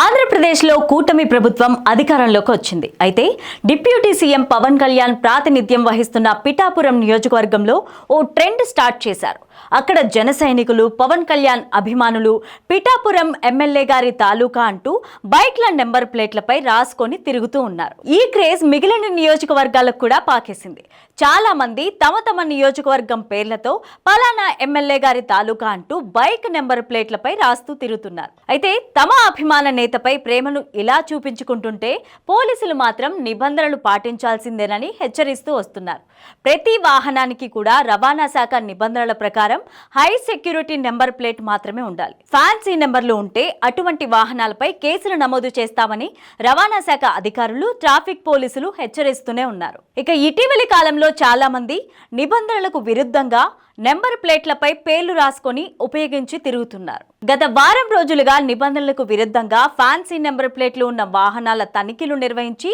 ఆంధ్రప్రదేశ్లో కూటమి ప్రభుత్వం అధికారంలోకి వచ్చింది. అయితే డిప్యూటీ సీఎం పవన్ కళ్యాణ్ ప్రాతినిధ్యం వహిస్తున్న పిఠాపురం నియోజకవర్గంలో ఓ ట్రెండ్ స్టార్ట్ చేశారు. అక్కడ జన సైనికులు పవన్ కళ్యాణ్ అభిమానులు పిఠాపురం ఎమ్మెల్యే గారి తాలూకా అంటూ బైక్ల నెంబర్ ప్లేట్లపై రాసుకొని తిరుగుతూ ఉన్నారు. ఈ క్రేజ్ మిగిలిన నియోజకవర్గాలకు కూడా పాకేసింది. చాలా మంది తమ తమ నియోజకవర్గం పేర్లతో పలానా ఎమ్మెల్యే గారి తాలూకా అంటూ బైక్ నెంబర్ ప్లేట్లపై రాస్తూ తిరుగుతున్నారు. అయితే తమ అభిమాన నేతపై ప్రేమను ఇలా చూపించుకుంటుంటే పోలీసులు మాత్రం నిబంధనలు పాటించాల్సిందేనని హెచ్చరిస్తూ వస్తున్నారు. ప్రతి వాహనానికి కూడా రవాణా శాఖ నిబంధనల ప్రకారం హై సెక్యూరిటీ నెంబర్ ప్లేట్ మాత్రమే ఉండాలి. ఫ్యాన్సీ నెంబర్లు ఉంటే అటువంటి వాహనాలపై కేసులు నమోదు చేస్తామని రవాణా శాఖ అధికారులు ట్రాఫిక్ పోలీసులు హెచ్చరిస్తూనే ఉన్నారు. ఇక ఇటీవలి కాలంలో చాలా మంది నిబంధనలకు విరుద్ధంగా నెంబర్ ప్లేట్లపై పేర్లు రాసుకొని ఉపయోగించి తిరుగుతున్నారు. గత వారం రోజులుగా నిబంధనలకు విరుద్ధంగా ఫ్యాన్సీ నెంబర్ ప్లేట్లు ఉన్న వాహనాల తనిఖీలు నిర్వహించి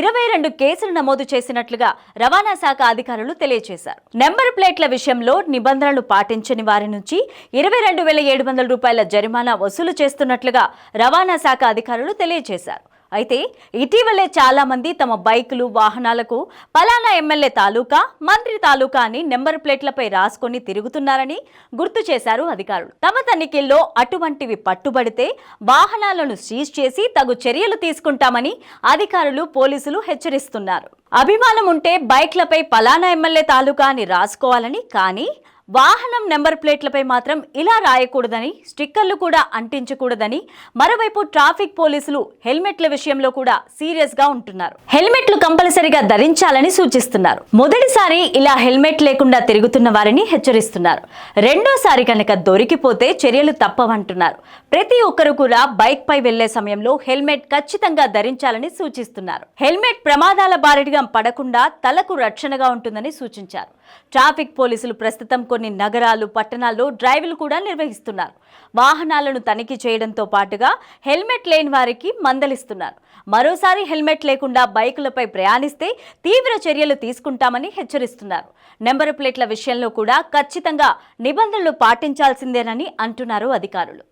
ఇరవై రెండు కేసులు నమోదు చేసినట్లుగా రవాణా శాఖ అధికారులు తెలియజేశారు. నెంబర్ ప్లేట్ల విషయంలో నిబంధనలు పాటించని వారి నుంచి ఇరవై రెండు వేల ఏడు వందల రూపాయల జరిమానా వసూలు చేస్తున్నట్లుగా రవాణా శాఖ అధికారులు తెలియజేశారు. అయితే ఇటీవలే చాలామంది తమ బైకులు వాహనాలకు పలానా ఎమ్మెల్యే తాలూకా మంత్రి తాలూకా అని నెంబర్ ప్లేట్లపై రాసుకొని తిరుగుతున్నారని గుర్తు చేశారు అధికారులు. తమ తనిఖీల్లో అటువంటివి పట్టుబడితే వాహనాలను సీజ్ చేసి తగు చర్యలు తీసుకుంటామని అధికారులు పోలీసులు హెచ్చరిస్తున్నారు. అభిమానం ఉంటే బైక్లపై పలానా ఎమ్మెల్యే తాలూకా అని రాసుకోవాలని కానీ వాహనం నెంబర్ ప్లేట్లపై మాత్రం ఇలా రాయకూడదని స్టిక్కర్లు కూడా అంటించకూడదని మరోవైపు ట్రాఫిక్ పోలీసులు హెల్మెట్ల విషయంలో కూడా సీరియస్గా ఉంటున్నారు. హెల్మెట్లు కంపల్సరిగా ధరించాలని సూచిస్తున్నారు. మొదటిసారి ఇలా హెల్మెట్ లేకుండా తిరుగుతున్న వారిని హెచ్చరిస్తున్నారు. రెండోసారి కనుక దొరికిపోతే చర్యలు తప్పవంటున్నారు. ప్రతి ఒక్కరు కూడా బైక్ పై వెళ్ళే సమయంలో హెల్మెట్ ఖచ్చితంగా ధరించాలని సూచిస్తున్నారు. హెల్మెట్ ప్రమాదాల బారిడిగా పడకుండా తలకు రక్షణగా ఉంటుందని సూచించారు. ట్రాఫిక్ పోలీసులు ప్రస్తుతం కొన్ని నగరాలు పట్టణాల్లో డ్రైవ్లు కూడా నిర్వహిస్తున్నారు. వాహనాలను తనిఖీ చేయడంతో పాటుగా హెల్మెట్ లేని వారికి మందలిస్తున్నారు. మరోసారి హెల్మెట్ లేకుండా బైకులపై ప్రయాణిస్తే తీవ్ర చర్యలు తీసుకుంటామని హెచ్చరిస్తున్నారు. నెంబర్ ప్లేట్ల విషయంలో కూడా ఖచ్చితంగా నిబంధనలు పాటించాల్సిందేనని అంటున్నారు అధికారులు.